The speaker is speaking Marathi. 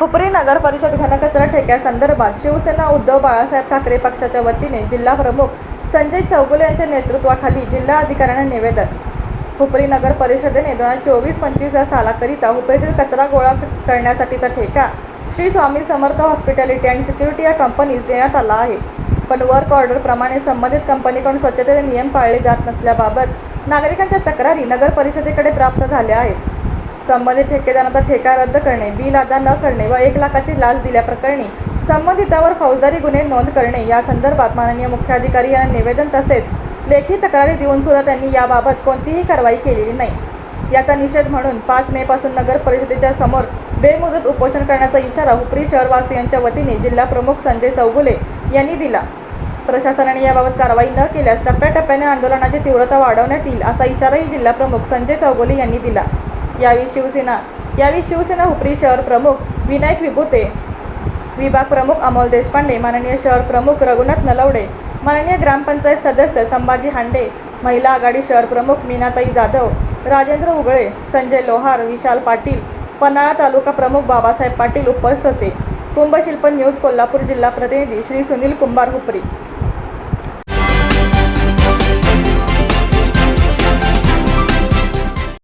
हुपरी नगर परिषद घनकचरा ठेक्यासंदर्भात शिवसेना उद्धव बाळासाहेब ठाकरे पक्षाच्या वतीने जिल्हा प्रमुख संजय चौगुले यांच्या नेतृत्वाखाली जिल्हा अधिकाऱ्यांना निवेदन. हुपरी नगर परिषदेने दोन हजार चोवीस पंचवीस या सालाकरिता हुपरीतील कचरा गोळा करण्यासाठीचा ठेका Shri Swami Samarth hospitality and security या कंपनीस देण्यात आला आहे. पण वर्क ऑर्डरप्रमाणे संबंधित कंपनीकडून स्वच्छतेचे नियम पाळले जात नसल्याबाबत नागरिकांच्या तक्रारी नगर परिषदेकडे प्राप्त झाल्या आहेत. संबंधित ठेकेदाराचा ठेका रद्द करणे बिल अदा न करणे व एक लाखाची लाच दिल्याप्रकरणी संबंधितावर फौजदारी गुन्हे नोंद करणे या संदर्भात माननीय मुख्याधिकारी यांना निवेदन तसेच लेखी तक्रारी देऊन सुद्धा त्यांनी याबाबत कोणतीही कारवाई केलेली नाही. याचा निषेध म्हणून पाच मे पासून नगर परिषदेच्या समोर बेमुदत उपोषण करण्याचा इशारा हुपरी शहरवासियांच्या वतीने जिल्हा प्रमुख संजय चौगुले यांनी दिला. प्रशासनाने याबाबत कारवाई न केल्यास टप्प्याटप्प्याने आंदोलनाची तीव्रता वाढवण्यात येईल असा इशाराही जिल्हा प्रमुख संजय चौगुले यांनी दिला. यावेळी शिवसेना यावेळी शिवसेना हुपरी शहर प्रमुख विनायक विभूते विभाग प्रमुख अमोल देशपांडे माननीय शहर प्रमुख रघुनाथ नलवडे माननीय ग्रामपंचायत सदस्य संभाजी हांडे महिला आघाडी शहर प्रमुख मीनाताई जाधव राजेंद्र उगळे संजय लोहार विशाल पाटील पन्हाळा तालुका प्रमुख बाबासाहेब पाटील उपस्थित होते. कुंभशिल्प न्यूज कोल्हापूर जिल्हा प्रतिनिधी श्री सुनील कुंभार हुपरी.